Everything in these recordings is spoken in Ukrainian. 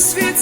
світ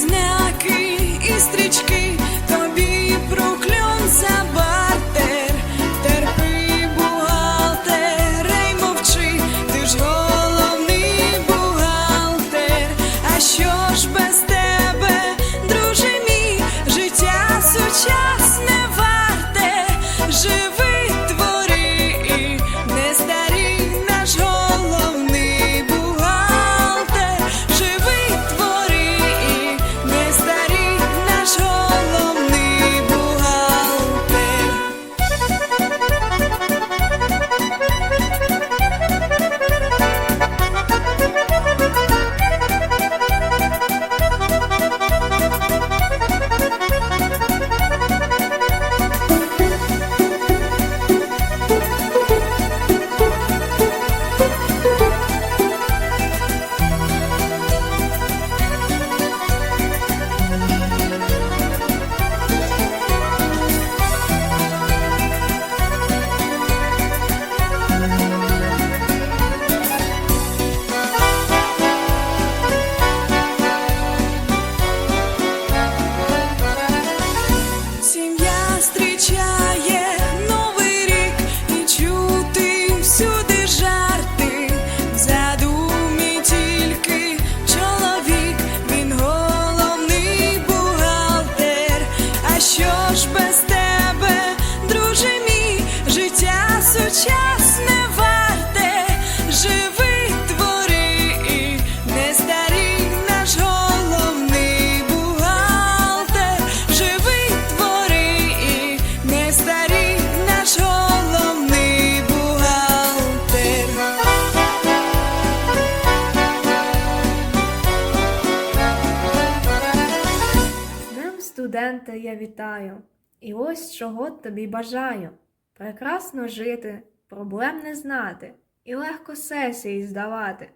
студенте, я вітаю, і ось чого тобі бажаю. Прекрасно жити, проблем не знати, і легко сесії здавати.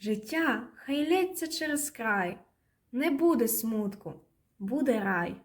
Життя хай лється через край, не буде смутку, буде рай.